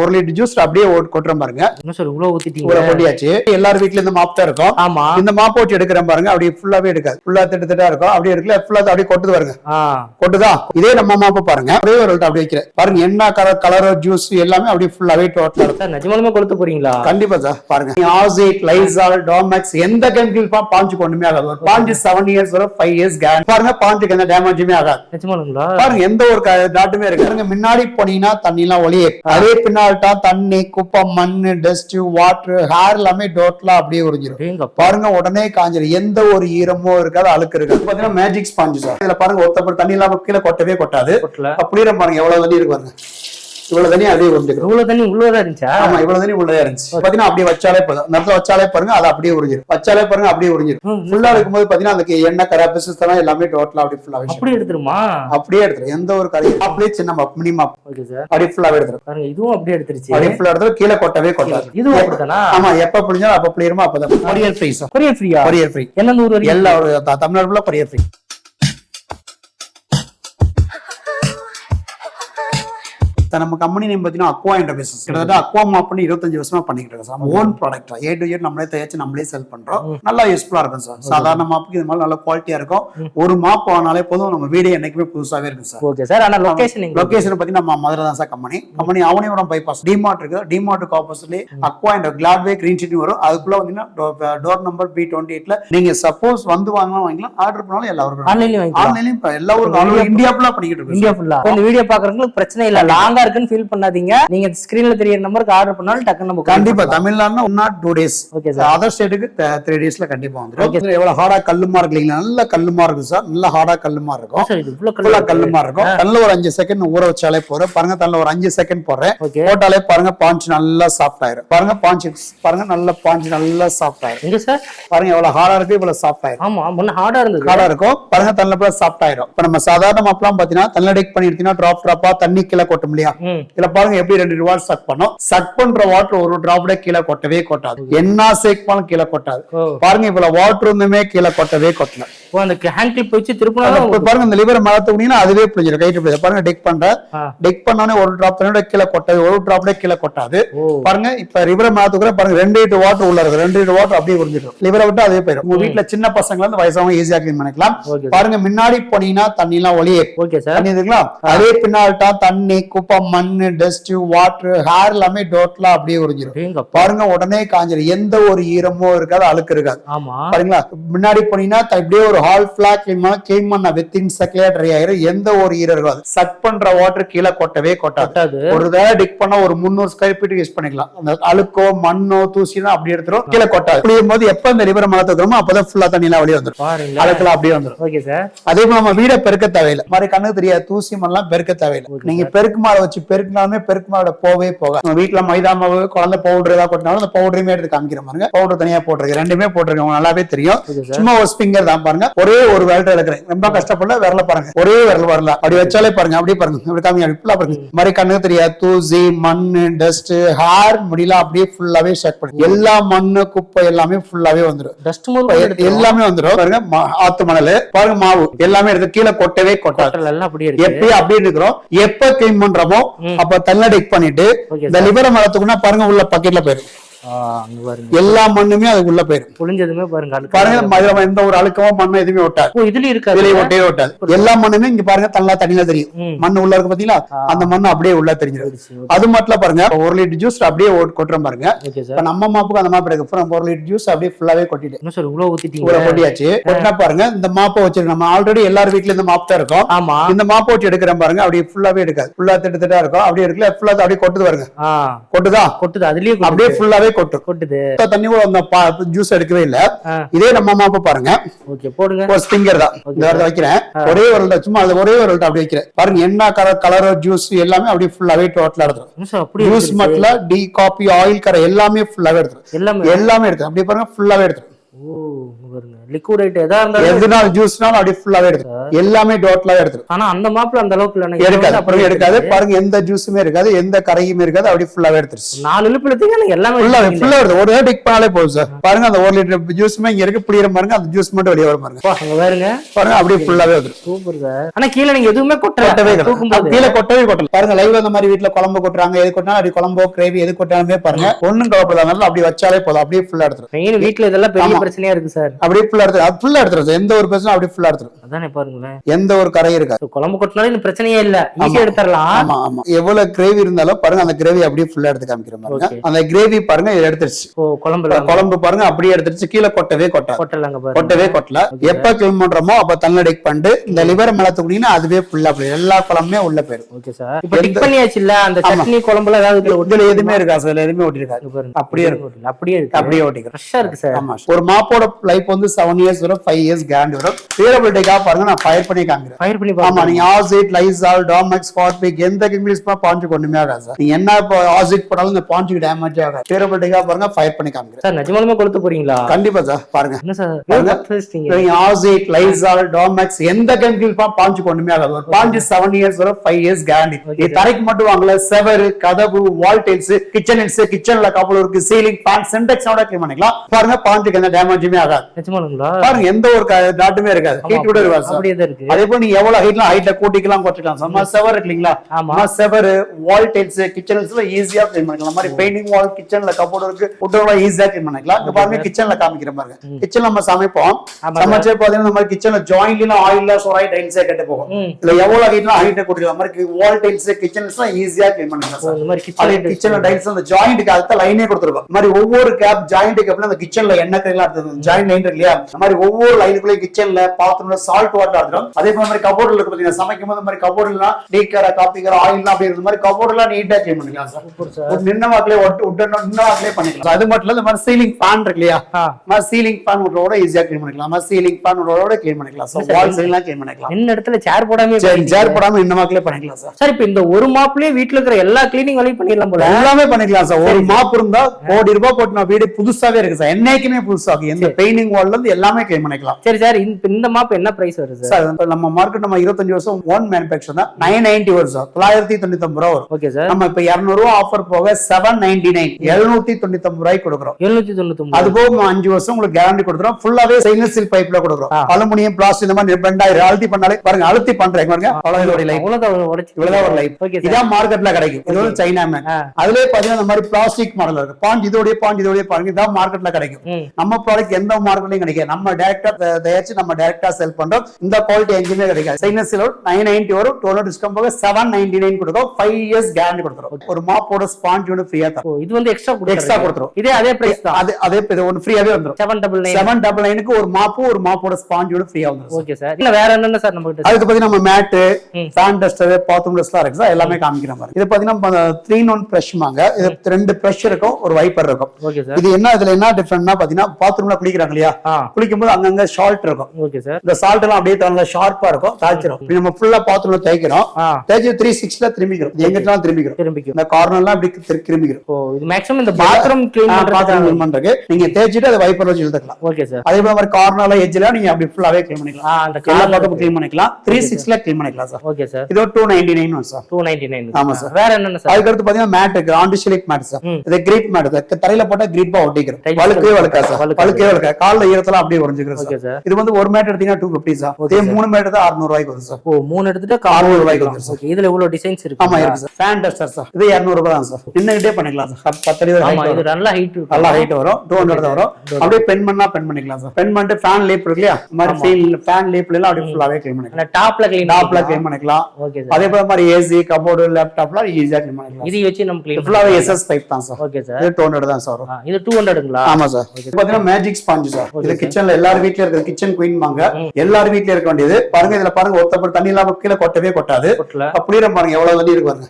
ஒரு litre juice அப்படியே கொட்டுறோம் பாருங்க. என்ன சார் இவ்வளவு ஊத்திட்டீங்க? இவ்வளவு கொட்டியாச்சு. எல்லார் வீட்ல இந்த மாப் தான் இருக்கும். ஆமா. இந்த மாப் வச்சு எடுக்கிறேன் பாருங்க. அப்படியே ஃபுல்லாவே எடுக்காது. ஃபுல்லா திட்டு திட்டா இருக்கும். அப்படியே இருக்குல்ல ஃபுல்லா அப்படியே கொட்டுது பாருங்க. கொட்டுதா? இதே நம்ம மாப்ப பாருங்க. ஒரே ஒரு அப்படியே வைக்கிறேன். பாருங்க என்ன கலர் கலரோ ஜூஸ் எல்லாமே அப்படியே ஃபுல்லாவே டோட்டலா இருக்கும். நிஜமாலுமே கொளுத்து போறீங்களா? கண்டிப்பா சார். பாருங்க. ஆசிட் லைசால் டாமேக்ஸ் எந்த கெமிக்கல் பாஞ்சு கொண்டுமே ஆகாது. ஒரு பாஞ்சு செவன் இயர்ஸ் வரும் ஃபைவ் இயர்ஸ் கேரண்டி பாருங்க பாஞ்சுக்கு எந்த டேமேஜுமே ஆகாது. நிஜமாலுங்களா? பாருங்க எந்த ஒரு நாட்டுமே இருக்கு பாருங்க முன்னாடி போனீங்கன்னா தண்ணி எல்லாம் ஒளியே அதே பின்னால்ட்டா தண்ணி குப்பை மண்ணு டஸ்ட் வாட்டர் ஹேர் எல்லாமே டோட்டலா அப்படியே ஏங்கப்பா பாருங்க உடனே காஞ்சிரும். எந்த ஒரு ஈரமோ இருக்காது அழுக்கு இருக்காது. பாத்தீங்கன்னா மேஜிக் ஸ்பாஞ்சு சார் இதுல பாருங்க ஒத்தப்படி தண்ணி இல்லாம கீழே கொட்டவே கொட்டாது. அப்படியே பாருங்க எவ்வளவு தண்ணி இருக்கு பாருங்க. இவ்வளவு தண்ணி அதே உறிஞ்சிடும் இவ்வளவு தண்ணி உள்ளதா இருந்துச்சா? ஆமா இவ்வளவு தண்ணி உள்ளதா இருந்துச்சு. பாத்தீங்கன்னா அப்படியே வச்சாலே போதும். அந்த இடத்துல வச்சாலே பாருங்க அது அப்படியே உறிஞ்சிரும் வச்சாலே பாருங்க அப்படியே உறிஞ்சிரும் ஃபுல்லா இருக்கும்போது பாத்தீங்கன்னா அதுக்கு எண்ணெய் கரை பிசுஸ் எல்லாம் எல்லாமே டோட்டலா அப்படியே ஃபுல்லா அப்படி எடுத்துருமா? அப்படியே எடுத்துரும் எந்த ஒரு கரை அப்படியே சின்ன mop mini mop okay sir அப்படியே ஃபுல்லாவே எடுத்துரும் பாருங்க இதுவும் அப்படியே எடுத்துருச்சு. அப்படியே ஃபுல்லா எடுத்துரும் கீழே கொட்டவே கொட்டாது. இதுவும் அப்படித்தானா? ஆமா எப்ப புளிஞ்சாலும் அப்ப புளியுமோ அப்பதான். கொரியர் ஃப்ரீ சார் கொரியர் ஃப்ரீயா கொரியர் ஃப்ரீ எந்தெந்த ஊர் எல்லா ஒரு தமிழ்நாடு ஃபுல்லா கொரியர் ஃப்ரீ நம்ம கம்பெனி நேம் பார்த்தீங்கன்னா அக்வா என்ற பிசினஸ் கிட்டத்தட்ட அக்வா மாப் பண்ணி இருபத்தஞ்சு வருஷமா பண்ணிக்கிட்டு இருக்கோம் sir. Own product A to A நம்மளே தயாரிச்சு நம்மளே செல் பண்றோம். நல்லா யூஸ்ஃபுல்லா இருக்கும் சார். சாதாரண மாப்புக்கு இது மாதிரி நல்ல குவாலிட்டியா இருக்கும். ஒரு மாப் வாங்கினாலே போதும். நம்ம வீடு என்னைக்குமே புதுசாவே இருக்கும் சார். Okay sir. ஆனா லொகேஷன் லொகேஷன் பார்த்தீங்கன்னா நம்ம மதுரை தான் sir company company Avaniyapuram bypass DMart இருக்கு. டிமார்ட்டுக்கு ஆப்போசிட்லயே அக்வா என்ற கிளாட்வே கிரீன் சிட்டி வரும். அதுக்குள்ள வந்தீங்கன்னா டோர் நம்பர் பி டுவெண்ட்டி எயிட்ல நீங்க சப்போஸ் வந்து வாங்கலாம் வாங்கிக்கலாம். ஆர்டர் பண்ணாலும் எல்லாருக்கும் ஆன்லைன்லயும் எல்லா ஊருக்கு இந்தியா ஃபுல்லா பண்ணிக்கிட்டு இருக்கோம் இந்தியா ஃபுல்லா வீடியோ பாக்குறவங்களுக்கு பிரச்சனை இல்ல. லாங்கா இருக்குன்னு ஃபீல் பண்ணாதீங்க. நீங்க ஸ்கிரீன்ல தெரியற நம்பருக்கு ஆர்டர் பண்ணாலும் டக்குன்னு நம்ம கண்டிப்பா. தமிழ்நாடுனா one not two days okay sir other ஸ்டேட்டுக்கு த்ரீ டேஸ்ல கண்டிப்பா வந்துடும் எவ்வளவு ஹார்டா கல்லுமா இருக்கு இல்லைங்களா நல்ல கல்லுமா இருக்கு சார் நல்ல ஹார்டா கல்லுமா இருக்கும். சார் கல்லுமா இருக்கும். தண்ணில ஒரு அஞ்சு செகண்ட் ஊற வச்சாலே போறேன் பாருங்க தண்ணில ஒரு அஞ்சு செகண்ட் போடுறேன். ஓகே போட்டாலே பாருங்க பாஞ்ச் நல்லா சாஃப்ட் ஆயிரும். பாருங்க பாஞ்ச் பாருங்க நல்ல பாஞ்ச் நல்லா சாஃப்ட் ஆயிரும். சார் பாருங்க எவ்வளவு ஹார்டா இருக்கு இவ்வளவு சாஃப்ட் ஆயிரும். ஆமா முன்ன ஹார்டா இருந்தது. ஹார்டா இருக்கும். பாருங்க போல சாஃப்ட் ஆயிரும். இப்ப நம்ம சாதாரண மாப்பெல்லாம் பாத்தீங்கன்னா தண்ணில டெக் பண்ணி எடுத்தீங்கன்னா டிராப் டிராப்பா தண்ணி கீழே கொட்டும் இல்லையா? ம். இதுல பாருங்க எப்படி ரெண்டு ரிவார்ட் சக் பண்ணும். சக் பண்ற வாட்டர் ஒரு டிராப்ல கீழே கொட்டவே கொட்டாது. என்ன சேக் பண்ணாலும் கீழே கொட்டாது. பாருங்க இவ்வளவு வாட்டர் இருந்துமே கீழே கொட்டவே கொட்டல ஓ அந்த ஹேண்ட் கிளிப் வச்சு திருப்பினாலும் இப்ப பாருங்க இந்த லிவர் மரத்துக்குனீங்கன்னா அதுவே பிடிச்சிடும் கைட்டு பிடிச்சது பாருங்க டெக் பண்ற. டெக் பண்ணோடனே ஒரு டிராப் தண்ணியோட கீழே கொட்டாது. ஒரு டிராப்ல கீழே கொட்டாது. பாருங்க இப்ப ரிவரை மாத்துக்குற பாருங்க ரெண்டு லிட்டர் வாட்டர் உள்ள இருக்கு. ரெண்டு லிட்டர் வாட்டர் அப்படியே உறிஞ்சிடும். லிவரை விட்டு அதே போயிடும். உங்க வீட்டுல சின்ன பசங்கள இருந்து வயசானவங்க ஈஸியா கிளீன் பண்ணிக்கலாம். பாருங்க முன்னாடி போனீங்கன்னா தண்ணி எல்லாம் ஒளியே. Okay sir. தண்ணி இருக்குங்களா? அதே பின்னால்ட்டா தண்ணி குப்பை மண்ணு டஸ்ட் வாட்டர் ஹேர் எல்லாமே டோட்டலா அப்படியே உறிஞ்சிடும் பாருங்க உடனே காஞ்சிரும். எந்த ஒரு ஈரமோ இருக்காது அழுக்கு இருக்காது. பாருங்களா முன்னாடி போனீங்கன்னா இப்படியே ஒரு ஹால் பிளாக் கிளீன் பண்ண கிளீன் பண்ண வித்தின் செகண்ட் ஆயிரும் எந்த ஒரு ஈரம் இருக்காது சக் பண்ற வாட்டர் கீழே கொட்டவே கொட்டாது. ஒரு தடவை டிக் பண்ணா ஒரு முந்நூறு ஸ்கொயர் ஃபீட் யூஸ் பண்ணிக்கலாம். அந்த அழுக்கோ மண்ணோ தூசினா அப்படியே எடுத்துரும் கீழே கொட்டாது. அப்படியும் போது எப்ப இந்த லிவரை மலத்துக்கிறோமோ அப்பதான் ஃபுல்லா தண்ணியெல்லாம் வெளியே வந்துடும் அழுக்கெல்லாம் அப்படியே வந்துடும் ஓகே சார் அதே போல நம்ம வீடை பெருக்க தேவையில்லை. மாதிரி கண்ணுக்கு தெரியாது தூசி மண்ணெல்லாம் பெருக்க தேவையில்லை. நீங்க பெருக்கு மாலை வச்சு பெருக்கினாலுமே பெருக்கு மாவோட போவே போக நம்ம வீட்டுல மைதா மாவு குழந்தை பவுடர் ஏதாவது கொட்டினாலும் அந்த பவுடருமே எடுத்து காமிக்கிற பாருங்க. பவுடர் தனியா போட்டிருக்கு. ரெண்டுமே போட்டிருக்கு. நல்லாவே தெரியும். சும்மா ஒரு ஸ்பிங்கர் தான் பாருங்க. ஒரே ஒரு விரல் இருக்கிறேன் ரொம்ப கஷ்டப்படல விரல பாருங்க. ஒரே விரல் வரல. அப்படி வச்சாலே பாருங்க அப்படியே பாருங்க. அப்படி காமி அப்படி ஃபுல்லா பாருங்க. மாதிரி கண்ணுக்கு தெரியாது. தூசி மண்ணு டஸ்ட் ஹேர் முடியல அப்படியே ஃபுல்லாவே ஷேக் பண்ணி. எல்லா மண்ணு குப்பை எல்லாமே ஃபுல்லாவே வந்துடும் டஸ்ட் எல்லாமே வந்துடும் பாருங்க ஆத்து மணல். பாருங்க மாவு. எல்லாமே எடுத்து கீழே கொட்டவே கொட்டாது. அப்படியே எப்பயும் அப்படியே இருக்கிறோம். எப்ப கிளீன் பண்றோமோ. அப்ப தள்ள டிக் பண்ணிட்டு இந்த லிவரை மரத்துக்குன்னா பாருங்க உள்ள பக்கெட்ல பாருங்க எல்லா மண்ணுமே அதுக்கு உள்ள போயிடும் புளிஞ்சதுமே பாருங்க பாருங்க எந்த ஒரு அழுக்கமோ மண்ணோ எதுவுமே ஒட்டாது. ஓ இதுலயும் இருக்காது? வெளியே ஒட்டவே ஒட்டாது. எல்லா மண்ணுமே இங்க பாருங்க தள்ளா தண்ணியில தெரியும். ம். மண்ணு உள்ள இருக்கு பாத்தீங்களா? அந்த மண்ணு அப்படியே உள்ள தெரிஞ்சிடும். சரி, அது மட்டும் பாருங்க ஒரு லிட்டர் ஜூஸ் அப்படியே கொட்டுறோம் பாருங்க. இப்ப நம்ம மாப்புக்கு அந்த மாப்பு இருக்கு. ஒரு லிட்டர் ஜூஸ் அப்படியே ஃபுல்லாவே கொட்டிட்டு. சார் இவ்வளவு ஊத்திட்டீங்க? ஊற கொட்டியாச்சு. கொட்டினா பாருங்க இந்த மாப்பை வச்சிருக்கு நம்ம ஆல்ரெடி எல்லார் வீட்ல இந்த மாப் தான் இருக்கும். ஆமா. இந்த மாப்பை வச்சு எடுக்கிறேன் பாருங்க அப்படியே ஃபுல்லாவே எடுக்காது. ஃபுல்லா திட்டு திட்டா இருக்கும். அப்படியே இருக்குல்ல ஃபுல்லா அப்படியே கொட்டுது பாருங்க. கொட்டுதா? கொட்டுது அதுலயே அப்படியே கொட்டுது. ஃபுல்லாவே கொட்டும் கொட்டுது தண்ணி கூட அந்த ஜூஸ் எடுக்கவே இல்ல. இதே நம்ம மாப்பை பாருங்க. ஓகே போடுங்க. ஒரு ஸ்பிங்கர் தான். இந்த வைக்கிறேன். ஒரே ஒரு சும்மா அது ஒரே ஒரு அப்படியே வைக்கிறேன். பாருங்க என்ன கலர் கலரோ ஜூஸ் எல்லாமே அப்படியே ஃபுல்லாவே டோட்டலா எடுத்துரும். ஜூஸ் மட்டும் டி காபி ஆயில் கரை எல்லாமே ஃபுல்லாவே எடுத்துரும். எல்லாமே. எல்லாமே எடுத்து அப்படியே பாருங்க ஃபுல்லாவே எடுத்துரும். பாருங்க. லிக்விட் ஐட்டம் எதா இருந்தாலும் எதுனாலும் ஜூஸ்னாலும் அப்படியே ஃபுல்லாவே எடுத்துரும் எல்லாமே டோட்டலாவே எடுத்துரும் ஆனா அந்த மாப்பிள்ள அந்த அளவுக்கு எடுக்காது. அப்புறம். பாருங்க எந்த ஜூஸுமே இருக்காது எந்த கரையுமே இருக்காது அப்படியே ஃபுல்லாவே எடுத்துருச்சு நாலு இழுப்பு எடுத்தீங்க எல்லாமே. ஃபுல்லா ஒரு டிக் பண்ணாலே போதும் சார். பாருங்க அந்த ஒரு லிட்டர் ஜூஸுமே இங்க இருக்கு புளியற பாருங்க அந்த ஜூஸ் மட்டும் வெளியே வர பாருங்க. அங்க பாருங்க. பாருங்க அப்படியே ஃபுல்லாவே வந்துரும் சூப்பர் சார் ஆனா கீழே நீங்க எதுவுமே கொட்டவே கீழே கொட்டவே கொட்டல. பாருங்க லைவ்ல அந்த மாதிரி வீட்ல குழம்பு கொட்டுறாங்க எது கொட்டினாலும் அப்படி குழம்போ கிரேவி எது கொட்டாலுமே பாருங்க ஒண்ணும் கவலைப்படாத அப்படி வச்சாலே போதும். அப்படியே ஃபுல்லா எடுத்துரும் வீட்ல இதெல்லாம் பெரிய. பிரச்சனையா இருக்கு சார் அப்படியே ஃபுல்லா எடுத்துரும் அது ஃபுல்லா எடுத்துரும் எந்த ஒரு பிரச்சனை அப்படியே ஃபுல்லா எடுத்துரும். அதானே பாருங்களேன். எந்த ஒரு கரையும் இருக்காது. குழம்பு கொட்டினாலும் இந்த பிரச்சனையே இல்ல. ஈஸியா. எடுத்துடலாம் ஆமா ஆமா. எவ்வளவு கிரேவி இருந்தாலும் பாருங்க அந்த கிரேவி அப்படியே ஃபுல்லா எடுத்து காமிக்கிற Okay. அந்த கிரேவி பாருங்க இது எடுத்துருச்சு. ஓ குழம்புல குழம்பு பாருங்க அப்படியே எடுத்துருச்சு. கீழே கொட்டவே கொட்டலாங்க பாருங்க. கொட்டவே கொட்டல. எப்ப கிளீன் பண்றோமோ அப்ப தண்ணி டெக் பண்ணிட்டு இந்த லிவர் மேல தூக்கினீங்கன்னா அதுவே ஃபுல்லா போய் எல்லா குழம்புமே உள்ள போயிடும். ஓகே சார் இப்போ டிக் பண்ணியாச்சு இல்ல அந்த சட்னி குழம்புல ஏதாவது இதுல எதுவுமே இருக்காது சார் எதுவுமே ஒட்டி இருக்காது இருக்கு அப்படியே அப்படியே இருக்கு அப்படியே ஒட்டிக்கிறோம். ஃப்ரெஷ்ஷா இருக்கு சார் ஆமா ஒரு மாப்போட லைஃப் வந்து செவன் இயர்ஸ் வரும் ஃபைவ் இயர்ஸ் கேரண்டி வரும். டியூரபிலிட்டிக்காக பாருங்க நான் ஃபயர் பண்ணி காமிக்கிறேன். ஃபயர் பண்ணி ஆமா நீங்க ஆசிட் லைசால் டாமெக்ஸ் கார்பிக் எந்த கெமிக்கல்ஸ் பாஞ்சு கொண்டுமே ஆகாது சார். நீங்க என்ன இப்போ ஆசிட் போட்டாலும் இந்த பாஞ்சுக்கு டேமேஜ் ஆகாது. டியூரபிலிட்டிக்காக பாருங்க ஃபயர் பண்ணி காமிக்கிறேன். சார் நிஜமாலுமே கொளுத்து போறீங்க கண்டிப்பா சார் பாருங்க. என்ன சார் ஆசிட் லைசால் டாமெக்ஸ் எந்த கெமிக்கல் பாஞ்சு கொண்டுமே ஆகாது. பாஞ்சு செவன் இயர்ஸ் வரும் ஃபைவ் இயர்ஸ் கேரண்டி இது தரைக்கு மட்டும் வாங்கல செவரு கதவு வால் டைல்ஸ் கிச்சன் கிச்சன்ல கப்பல் இருக்கு சீலிங் ஃபேன் சென்டெக்ஸோட க்ளீன் பண்ணிக்கலாம். பாருங்க பாஞ்சுக்கு எந்த டேமேஜுமே ஆகாது. நிஜமாலுங்களா? பாருங்க எந்த ஒரு டாட்டுமே இருக்காது. ஹீட் கூட இருக்காது சார் அப்படியே தான் இருக்கு. அதே போல நீங்க எவ்வளவு ஹைட்லாம் ஹைட்ல கூட்டிக்கலாம் குறைச்சிக்கலாம் சும்மா செவர் இல்லைங்களா ஆமா. செவர் வால் டைல்ஸ் கிச்சன்ஸ்ல ஈஸியா க்ளீன் பண்ணிக்கலாம். மாதிரி பெயிண்டிங் வால் கிச்சன்ல கபோர்டு இருக்கு உட்டோலாம் ஈஸியா க்ளீன் பண்ணிக்கலாம். இங்க பாருங்க கிச்சன்ல காமிக்கிற பாருங்க. கிச்சன் நம்ம சமைப்போம். சமைச்சே பாத்தீங்கன்னா மாதிரி கிச்சன்ல ஜாயின்ட்ல ஆயில்ல சொராய் டைல்ஸே கெட்டு போகும். ம். இதுல எவ்வளவு ஹைட்லாம் ஹைட்ட கூட்டிக்கலாம். மாதிரி வால் டைல்ஸ் கிச்சன்ஸ்லாம் ஈஸியா க்ளீன் பண்ணிக்கலாம் சார் இந்த மாதிரி கிச்சன் கிச்சன்ல டைல்ஸ் அந்த ஜாயிண்ட்டுக்கு அடுத்த லைனே கொடுத்துருக்கோம். மாதிரி ஒவ்வொரு கேப் ஜாயிண்ட் கேப்ல அந்த கிச்சன்ல எண்ணெய் கரையெல்லாம் எடுத்து ஜாயிண்ட் லைன் இருக்கு இல்லையா? இந்த மாதிரி ஒவ்வொரு லைனுக்குள்ளே கிச்சன்ல பாத்ரூம்ல சால்ட் வாட்டர் எடுத்துரும் அதே மாதிரி கபோர்ட்ல இருக்கு பாத்தீங்கன்னா சமைக்கும் போது இந்த மாதிரி கபோர்ட்லாம் டீக்கர காப்பிக்கர ஆயில்லாம் அப்படி இருந்த மாதிரி கபோர்ட்லாம் நீட்டா க்ளீன் பண்ணிக்கலாம் சார். நின்ன வாக்கிலே ஒட்டு உடனே நின்ன வாக்கிலே பண்ணிக்கலாம். அது மட்டும் இல்ல இந்த மாதிரி சீலிங் ஃபேன் இருக்கு இல்லையா? சீலிங் ஃபேன் விட்றோட ஈஸியா க்ளீன் பண்ணிக்கலாம். சீலிங் ஃபேன் விட்றோட க்ளீன் பண்ணிக்கலாம். சார் வால் சீலிங்லாம் க்ளீன் பண்ணிக்கலாம். என்ன இடத்துல சேர் போடாம சரி போடாம இன்ன வாக்கிலே பண்ணிக்கலாம் சார். சார் இப்போ இந்த ஒரு மாப்லயே வீட்ல இருக்கிற எல்லா கிளீனிங் வேலையும் பண்ணிடலாம் போல. எல்லாமே பண்ணிக்கலாம் சார். ஒரு மாப் இருந்தா கோடி ரூபாய் போட்டு நான் வீடு புதுசாவே இருக்கு சார். என்னைக்குமே புதுசாகும் எந்த பெயிண்டிங் வால்ல இருந்து எல்லாமே கிளீன் பண்ணிக்கலாம். சரி சார் இந்த மாப் என்ன பிரைஸ் வருது சார்? நம்ம மார்க்கெட் நம்ம இருபத்தஞ்சு வருஷம் ஓன் மேனுபேக்சர் தான் நைன் நைன்டி வரும் சார். தொள்ளாயிரத்தி தொண்ணூத்தி ஒன்பது ரூபா வரும். Okay sir. நம்ம இப்ப இருநூறு ரூபா ஆஃபர் போக செவன் நைன்டி நைன் எழுநூத்தி தொண்ணூத்தி ஒன்பது ரூபாய்க்கு கொடுக்குறோம். எழுநூத்தி தொண்ணூத்தி அது போக அஞ்சு வருஷம் உங்களுக்கு கேரண்டி கொடுக்குறோம். ஃபுல்லாவே ஸ்டெயின்லெஸ் ஸ்டீல் பைப்ல கொடுக்குறோம். அலுமினியம் பிளாஸ்டிக் இந்த மாதிரி ரெண்டாயிரம் அழுத்தி பண்ணாலே பாருங்க அழுத்தி பண்றேன் பாருங்க. இவ்வளவுதான் ஒரு லைஃப் இதான் மார்க்கெட்ல கிடைக்கும். இது வந்து சைனா மேன். அதுலயே பாத்தீங்கன்னா இந்த மாதிரி பிளாஸ்டிக் மாடல் இருக்கு. பாஞ்ச் இதோடய பாஞ்ச் இதோடய பாருங்க. இதான் மார்க்கெட்ல கிடைக்கும். நம்ம ப்ராடக்ட் எந்த மார்க்கெட்லயும் கிடைக்காது நம்ம டேரக்டா தயாரிச்சு நம்ம டேரக்டா செல் பண்றோம். இந்த குவாலிட்டி எங்கேயுமே கிடைக்காது சைனஸ் நைன் நைன்டி வரும். டோனோ டிஸ்கவுண்ட் போக செவன் நைன்டி நைன் கொடுக்கும் ஃபைவ் இயர்ஸ் கேரண்டி கொடுத்துரும் ஒரு மாப்போட ஸ்பாஞ்ச் ஒன்று ஃப்ரீயா தரும். இது வந்து எக்ஸ்ட்ரா எக்ஸ்ட்ரா கொடுத்துரும் இதே அதே பிரைஸ் தான். அது அதே இது ஒன்று ஃப்ரீயாவே வந்துரும். Seven double nine seven double நைனுக்கு ஒரு மாப்பு ஒரு மாப்போட ஸ்பாஞ்ச் ஒன்று ஃப்ரீயா வந்துரும் ஓகே சார் இல்ல வேற என்னென்ன சார் நம்ம அதுக்கு பாத்தீங்கன்னா நம்ம மேட்டு. ஃபேன் டஸ்டர் பாத்ரூம் டஸ்ட்லாம் இருக்கு சார் எல்லாமே காமிக்கிற மாதிரி. இது பாத்தீங்கன்னா த்ரீ ஒன் ப்ரஷ்மாங்க இது ரெண்டு ப்ரஷ் இருக்கும் ஒரு வைப்பர் இருக்கும். ஓகே சார் இது என்ன இதுல என்ன டிஃபரெண்ட்னா பாத்தீங்கன்னா பாத்ரூம்ல குளிக்கிறாங்க இல்லையா? குளிக்கும் போது அங்கங்க ஷால்ட் இருக்கும். ஓகே சார் இந்த சால்ட் எல்லாம் அப்படியே தரல ஷார்ப்பா இருக்கும் தாய்ச்சிரும் இப்படி நம்ம ஃபுல்லா பாத்ரூம்ல தேய்க்கிறோம். தேய்ச்சி த்ரீ சிக்ஸ்ல திரும்பிக்கிறோம். எங்கிட்டலாம் திரும்பிக்கிறோம். திரும்பிக்கும். இந்த கார்னர்லாம் அப்படி திரு- திரும்பிக்கிறோம். ஓ இது மேக்ஸிமம் இந்த பாத்ரூம் கிளீன் பாத்ரூம் clean பண்றதுக்கு நீங்க தேய்ச்சிட்டு அதை வைப்பர் வச்சு இழுத்துக்கலாம். ஓகே சார் அதே மாதிரி கார்னர்ல எட்ஜ்ல நீங்க அப்படி ஃபுல்லாவே க்ளீன் பண்ணிக்கலாம். அந்த கார் பக்கமும் க்ளீன் பண்ணிக்கலாம். த்ரீ சிக்ஸ்ல க்ளீன் பண்ணிக்கலாம் சார் ஓகே சார் இது two ninety nine sir two ninety nine ஆமா சார். வேற என்னென்ன சார் அதுக்கடுத்து பாத்தீங்கன்னா மேட் இருக்கு. Antislip mat sir. இது கிரீப் மேட் தரையில போட்டா கிரீப்பா ஒட்டிக்கிறோம் வழுக்கவே வழுக்கா சார். வழுக்கவே வழுக்கா கால்ல ஈரத்தெல்லாம் அப்படியே உறைஞ்சிக்கிறோம் ஓகே சார் இது வந்து ஒரு மேட் எடுத்தீங்கன்னா டூ பிப்டி சார் இதே மூணு மேட் தான் அறுநூறு ரூபாய்க்கு வரும் சார் ஓ மூணு எடுத்துட்டு அறுநூறு ரூபாய்க்கு வரும் சார் இதுல இவ்வளவு டிசைன்ஸ் இருக்கு. ஆமா இருக்கு சார் ஃபேன் டஸ்டர் சார் இது இருநூறு ரூபாய் தான் சார் நின்னுகிட்டே பண்ணிக்கலாம் சார் பத்தடி வரும். நல்ல ஹைட் நல்லா ஹைட் வரும். டூ ஹண்ட்ரட் தான் வரும். அப்படியே பென் பண்ணா பென் பண்ணிக்கலாம் சார் பென் பண்ணிட்டு ஃபேன் லீப் இருக்கு இல்லையா? இந்த மாதிரி ஃபீல் ஃபேன் லீப்ல எல்லாம் அப்படியே ஃபுல்லாவே க்ளீன் பண்ணிக்கலாம். டாப்ல கிளீன் டாப்ல க்ளீன் பண்ணிக்கலாம். ஓகே சார் அதே போல மாதிரி ஏசி கபோர்டு லேப்டாப்லாம் ஈஸியா க்ளீன் பண்ணிக்கலாம் இது வச்சு நம்ம கிளீன் ஃபுல்லாவே எஸ்எஸ் பைப் தான் சார் ஓகே சார் இது டூ ஹண்ட்ரட் தான் சார் இது டூ ஹண்ட்ரட்ங்களா ஆமா சார் பாத்தீங்கன்னா மேஜிக் ஸ்பாஞ்ச் சார் இது கிச்சன்ல எல்லார் வீட்லயும் இருக்கிற கிச்சன் குயின் வாங்க. ம். எல்லார் வீட்லயும் இருக்க வேண்டியது. பாருங்க இதுல பாருங்க ஒத்தப்பட தண்ணி இல்லாம கீழே கொட்டவே கொட்டாது. அப்படியே பாருங்க எவ்வளவு தண்ணி இருக்கு பாருங்க.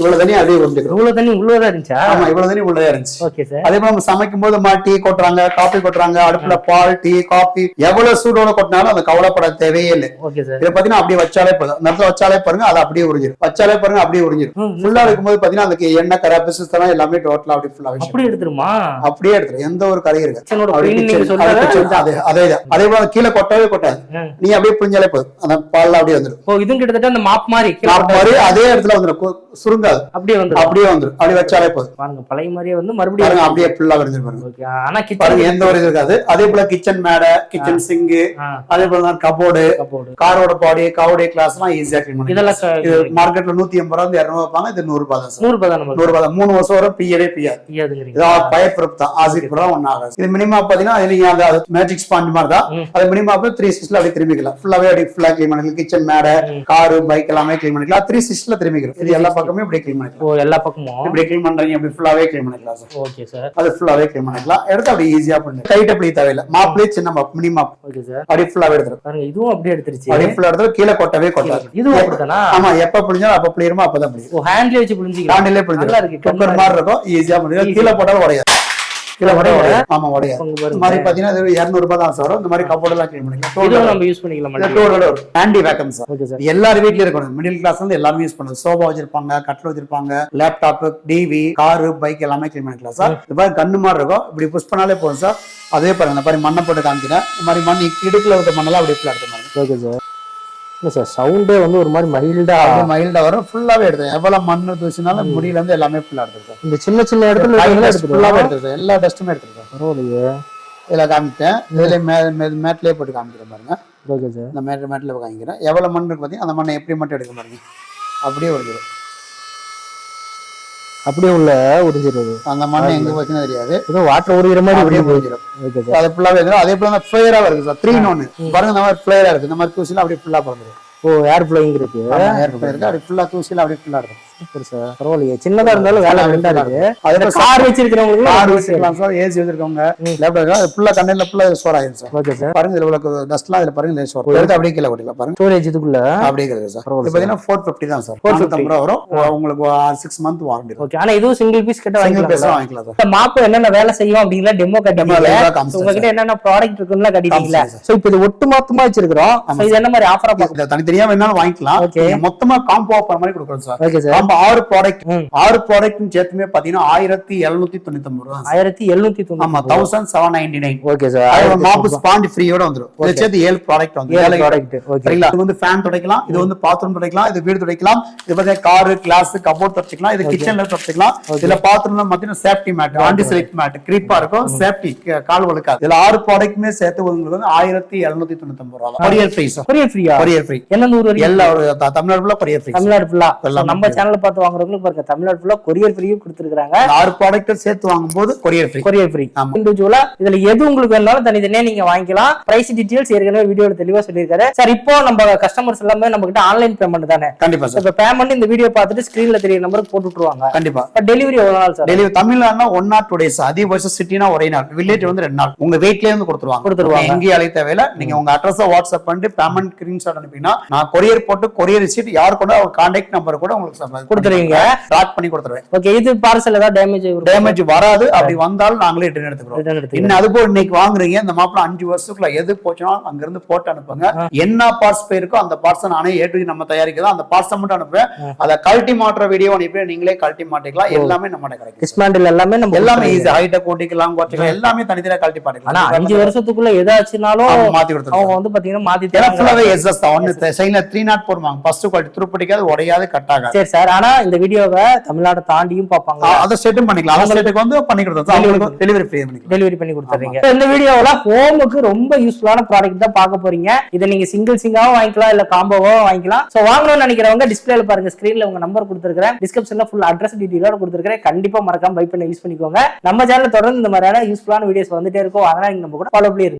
இவ்வளவு தண்ணி அப்படியே உறிஞ்சிக்கிறோம் இவ்வளவு தண்ணி உள்ளதா இருந்துச்சா? ஆமா இவ்வளவு தண்ணி உள்ளதே இருந்துச்சு. ஓகே சார் அதே போல நம்ம சமைக்கும் போது மா டீ கொட்டுறாங்க காபி கொட்டுறாங்க அடுப்புல பால் டீ காபி எவ்வளவு சூடோட கொட்டினாலும் அந்த கவலைப்பட தேவையே இல்லை. ஓகே சார் இதை பாத்தீங்கன்னா அப்படியே வச்சாலே போதும். அந்த இடத்துல வச்சாலே பாருங்க அது அப்படியே உறிஞ்சிரும். வச்சாலே பாருங்க அப்படியே உறிஞ்சிரும். ஃபுல்லா இருக்கும்போது பாத்தீங்கன்னா அதுக்கு எண்ணெய் கரை பிசுஸ் எல்லாமே டோட்டலா அப்படி ஃபுல்லா அப்படி எடுத்துருமா? அப்படியே எடுத்துரும். எந்த ஒரு கரை இருக்கு அப்படியே அப்படியே அதே அதே. அதே போல கீழே கொட்டவே கொட்டாது. நீ அப்படியே புரிஞ்சாலே போதும். அந்த பால் அப்படியே வந்துடும் இதுவும் கிட்டத்தட்ட அந்த மாப் மாதிரி நான் மாதிரி அதே இடத்துல வந்துடும் கு- சுருங்காது அப்படியே வந்துரும். அப்படியே வந்துடும் அப்படியே வச்சாலே போதும். பாருங்க பழைய மாதிரியே வந்து மறுபடியும் அப்படியே ஃபுல்லா விரிஞ்சிரு பாருங்க. ஆனா கிச்சன் எந்த ஒரு இருக்காது. அதே போல கிச்சன் மேடை கிச்சன் சிங்கு அதே போல தான் கபோர்டு காரோட பாடி கவுடே கிளாஸ் எல்லாம் ஈஸியா கிளீன் பண்ணி இதெல்லாம் இது மார்க்கெட்ல நூத்தி எண்பது ரூபா வந்து இருநூறு ரூபாய் இது நூறு ரூபாய் தான் நூறு ரூபாய் தான் நூறு ரூபாய் மூணு வருஷம் வரும் பியவே பியாது ஐயாதுங்கிறீங்க இது பயர் ப்ரூப் தான். ப்ரூப் ஒன்னும் ஆகாது. இது மினிமம் பாத்தீங்கன்னா நீங்க அந்த மேஜிக் ஸ்பாண்ட் மாதிரி தான். அது மினிமம் அப்ப த்ரீ சிக்ஸ்ல அப்படியே திரும்பிக்கலாம் ஃபுல்லாவே அப்படியே ஃபுல்லா கிளீன் பண்ணிக்கலாம். கிச்சன் மேடை. காரு பைக் எல்லாமே கிளீன் பண்ணிக்கலாம். த்ரீ சிக்ஸ்ல திரும்பிக்கலாம் இது எல்லா பக்கமே இப்படி கிளீன் பண்ணிக்கலாம். ஓ எல்லா பக்கமும்? இப்படி கிளீன் பண்றீங்க அப்படி ஃபுல்லாவே கிளீன் பண்ணிக்கலாம் சார் ஓகே சார் அது ஃபுல்லாவே கிளீன் பண்ணிக்கலாம். எடுத்து அப்படியே ஈஸியா பண்ணு. டைட் அப்படி தேவையில்லை. மாப்ளே சின்ன mop mini mop okay sir அப்படியே ஃபுல்லாவே எடுத்துரும் பாருங்க இதுவும் அப்படியே எடுத்துருச்சு. அப்படியே ஃபுல்லா எடுத்து கீழே கொட்டவே கொட்டாது. இதுவும் அப்படித்தானா? ஆமா எப்ப புளிஞ்சாலும் அப்ப புளியுமோ அப்பதான் புளியும் ஓ ஹேண்ட்ல வச்சு புரிஞ்சுக்கலாம் தாண்டிலே நல்லா இருக்கு. மாதிரி இருக்கும். ஈஸியா புளியும் கீழே போட்டாலும் உடையாது. கீழே போட்டாலும் உடையாது ஆமா பங்கு இந்த மாதிரி பாத்தீங்கன்னா இது இருநூறு ரூபாய் தான் சார். இந்த மாதிரி கபோர்ட் எல்லாம் கிளீன் பண்ணிக்கலாம். நம்ம யூஸ் பண்ணிக்கலாம் ஹேண்டி வேக்கம் சார். எல்லார் வீட்லயும் இருக்கணும். மிடில் கிளாஸ் வந்து எல்லாமே யூஸ் பண்ணுது சோபா வச்சிருப்பாங்க கட்டில் வச்சிருப்பாங்க லேப்டாப் டிவி காரு பைக் எல்லாமே கிளீன் பண்ணிக்கலாம் சார். இது மாதிரி கண்ணு மாதிரி இருக்கும். இப்படி புஷ் பண்ணாலே போதும் சார். அதே பாருங்க இந்த மாதிரி மண்ணை போட்டு காமிக்கிறேன். இந்த மாதிரி மண் இடுக்குல இருக்க மண்ணெல்லாம் எடுத்து ஓகே சார் இல்லை சார் சவுண்டே வந்து ஒரு மாதிரி மைல்டா அப்படியே மைல்டா வரும். ஃபுல்லாவே எடுத்து எவ்வளவு மண்ணு தூசினாலும் முடியில இருந்து எல்லாமே ஃபுல்லா எடுத்துருக்கேன் இந்த சின்ன சின்ன இடத்துல எடுத்துக்கலாம். எடுத்துருக்கேன் எல்லா டஸ்ட்டுமே எடுத்துருக்கேன் பரவாயில்லையே. இதுல காமிட்டேன் இதுல மே மேட்லயே போட்டு காமிக்கிறேன் பாருங்க. ஓகே சார் இந்த மேட் மேட்ல காமிக்கிறேன். எவ்வளவு மண் இருக்கு பார்த்தீங்கன்னா அந்த மண்ணை எப்படி மட்டும் எடுக்க பாருங்க அப்படியே ஒடிஞ்சிடும் அப்படியே உள்ள உறிஞ்சிருது அந்த மண்ணை எங்க போச்சுன்னு தெரியாது. ஏதோ வாட்டர் உரிகிற மாதிரி அப்படியே போயிடும். அது ஃபுல்லாவே இருக்கும் அதே போல ஃபிளேயரா இருக்கு சார் த்ரீ ஒன்னு பாருங்க இந்த மாதிரி ஃபிளேயரா இருக்கு. இந்த மாதிரி தூசிலாம் அப்படியே ஃபுல்லா பறந்துடும் ஓ ஏர் ஃப்ளோயிங் இருக்கு. ஏர் இருக்கு. அப்படியே ஃபுல்லா தூசிலாம் அப்படியே ஃபுல்லா இருக்கும். சூப்பர் சார் பரவாயில்லையே. சின்னதா இருந்தாலும் வேலை ரெண்டா இருக்கு. அதே இந்த போல கார் வச்சிருக்கிறவங்களுக்கு கார் வச்சிருக்கலாம் சார் ஏசி வச்சிருக்கவங்க. லேப்டாப் அது ஃபுல்லா கண்ணில ஃபுல்லா ஸ்டோர் ஆயிடும் சார். Okay sir. பாருங்க இதுல உள்ள டஸ்ட்லாம் இதுல பாருங்க எடுத்து அப்படியே கீழே பாருங்க. ஸ்டோரேஜ் இதுக்குள்ள? அப்படியே இருக்குது சார். பரவாயில்ல இது பாத்தீங்கன்னா ஃபோர் ஃபிஃப்டி தான் சார். 450 450 ரூபா வரும். உங்களுக்கு சிக்ஸ் மந்த் வாரண்டி ஓகே ஆனா இதுவும் சிங்கிள் பீஸ் கிட்ட வாங்கிக்கலாம் பேஸா வாங்கிக்கலாம் சார். மாப்பு என்னென்ன வேலை செய்யும் அப்படிங்கிற டெமோ காமிச்சிட்டேன் உங்ககிட்ட என்னென்ன ப்ராடக்ட் இருக்குன்னு கட்டிட்டீங்களா? சோ இப்போ இது ஒட்டு மொத்தமா வச்சிருக்கிறோம். இது என்ன மாதிரி ஆஃபரா பாக்க இதுல தனித்தனியா வேணாலும் வாங்கிக்கலாம். மொத்தமா காம்போ ஆஃபர் மாதிரி கொடுக்குறோம் சார். Okay sir. காம்போ ஆறு ப்ராடக்ட். ஆறு ப்ராடக்ட் சேர்த்துமே பாத்தீங்கன்னா ஆயிரத்தி எழுநூத்தி தொண்ணூத்தி ஒன்பது ரூபா. ஆயிரத்தி எழுநூத்தி ஆமா thousand seven ninety nine okay sir mop ஸ்பாண்ட் ஃப்ரீயோட வந்துரும். இதை சேர்த்து ஏழு ப்ராடக்ட் வந்து. ஏழு ப்ராடக்ட் சரிங்களா? இது வந்து ஃபேன் துடைக்கலாம். இது வந்து பாத்ரூம் துடைக்கலாம். இது வீடு துடைக்கலாம். இது பார்த்தீங்கன்னா காரு கிளாஸ் கபோர்ட் துடைச்சிக்கலாம். இது கிச்சன்ல துடைச்சிக்கலாம். இதுல பாத்ரூம்ல பாத்தீங்கன்னா safety mat anti slip mat கிரீப்பா இருக்கும். சேஃப்டி கால் வழுக்காது. இதுல ஆறு ப்ராடக்ட்டுமே சேர்த்து உங்களுக்கு வந்து ஆயிரத்தி எழுநூத்தி தொண்ணூத்தி ஒன்பது ரூபா கொரியர் ஃப்ரீ கொரியர் ஃப்ரீயா கொரியர் ஃப்ரீ வரைக்கும்? எல்லா தமிழ்நாடு ஃபுல்லா கொரியர் ஃப்ரீ தமிழ்நாடு ஃபுல்லா எல்லாமே நம்ம பார்த்து வாங்குறவங்களுக்கு பாருங்க தமிழ்நாடு ஃபுல்லா கொரியர் ஃப்ரீயும் கொடுத்துருக்காங்க ஆறு ப்ராடக்ட் சேர்த்து வாங்கும்போது கொரியர் ஃப்ரீ கொரியர் ஃப்ரீ. இண்டிவிஜுவலா இதுல எது உங்களுக்கு வேணாலும் தனித்தனியா நீங்க வாங்கிக்கலாம். பிரைஸ் டீடைல்ஸ் ஏற்கனவே வீடியோல தெளிவா சொல்லியிருக்காரு. சார் இப்போ நம்ம கஸ்டமர்ஸ் எல்லாமே நம்ம கிட்ட ஆன்லைன் பேமெண்ட் தானே? கண்டிப்பா சார் இப்ப பேமெண்ட் இந்த வீடியோ பார்த்துட்டு ஸ்கிரீன்ல தெரிய நம்பருக்கு போட்டு விட்டுருவாங்க. கண்டிப்பா. இப்ப டெலிவரி எவ்வளவு நாள் சார் டெலிவரி தமிழ்நாடுனா ஒன் நாட் டூ டேஸ் அதிகபட்சம் சிட்டினா ஒரே நாள். வில்லேஜ் வந்து ரெண்டு நாள். உங்க வீட்லயே இருந்து கொடுத்துருவாங்க. கொடுத்துருவாங்க. எங்கேயும் அழைய தேவையில்ல. நீங்க உங்க அட்ரஸ் வாட்ஸ்அப் பண்ணிட்டு பேமெண்ட் ஸ்கிரீன்ஷாட் அனுப்பினா நான் கொரியர் போட்டு கொரியர் ரிசீட் யார் கொண்டு அவங்க கான்டாக்ட் நம்பர் கூட உங்களுக்கு கொடுத்துருவீங்க. ட்ராக் பண்ணி கொடுத்துருவேன். ஓகே இது பார்சல் ஏதாவது டேமேஜ் டேமேஜ் வராது. அப்படி வந்தாலும் நாங்களே ரிட்டர்ன் எடுத்துக்கிறோம். இன்னும் அது போல இன்னைக்கு வாங்குறீங்க? இந்த மாப்பிள அஞ்சு வருஷத்துக்குள்ள எது போச்சுன்னா அங்க இருந்து போட்டு அனுப்புங்க. என்ன பார்ட்ஸ் போயிருக்கோ அந்த பார்ட்ஸ் நானே ஏற்று நம்ம தயாரிக்கிறோம் அந்த பார்ட்ஸை மட்டும் அனுப்புவேன். அதை கழட்டி மாட்டுற வீடியோ அனுப்பி நீங்களே கழட்டி மாட்டிக்கலாம். எல்லாமே நம்ம கிடைக்கும். டிஸ்மேண்டில் எல்லாமே நம்ம எல்லாமே ஈஸி ஹைட்டை கூட்டிக்கலாம் குறைச்சிக்கலாம். எல்லாமே தனித்தனியா கழட்டி ஆனா பாட்டிக்கலாம் அஞ்சு வருஷத்துக்குள்ள எதாச்சுனாலும் அவங்க மாத்தி கொடுத்துருக்காங்க அவங்க வந்து பாத்தீங்கன்னா மாத்தி. ஃபுல்லாவே எஸ்எஸ் தான். ஒன்னு சைன்ல த்ரீ நாட் போடுவாங்க. ஃபர்ஸ்ட் குவாலிட்டி துருப்பிடிக்காது உடையாது கட் ஆகாது. சரி சார் ஆனா இந்த வீடியோவை தமிழ்நாடு தாண்டியும் பார்ப்பாங்க. அதை செட்டும் பண்ணிக்கலாம். செட்டுக்கு வந்து பண்ணி கொடுத்தோம் டெலிவரி டெலிவரி பண்ணி கொடுத்துறீங்க. இந்த வீடியோல ஹோமுக்கு ரொம்ப யூஸ்ஃபுல்லான ப்ராடக்ட் தான் பார்க்க போறீங்க. இதை நீங்க சிங்கிள் சிங்காவும் வாங்கிக்கலாம் இல்ல காம்போவோ வாங்கிக்கலாம். சோ வாங்கணும்னு நினைக்கிறவங்க டிஸ்பிளேல பாருங்க ஸ்கிரீன்ல உங்க நம்பர் கொடுத்துருக்கேன் டிஸ்கிரிப்ஷன்ல ஃபுல் அட்ரஸ் டீடைலோட கொடுத்துருக்கேன் கண்டிப்பா மறக்காம பை பண்ணி யூஸ் பண்ணிக்கோங்க. நம்ம சேனல் தொடர்ந்து இந்த மாதிரியான யூஸ்ஃபுல்லான வீடியோஸ் வந்துட்டே இருக்கும். அதனால நீங்க நம்ம கூட ஃபாலோ பண்ணி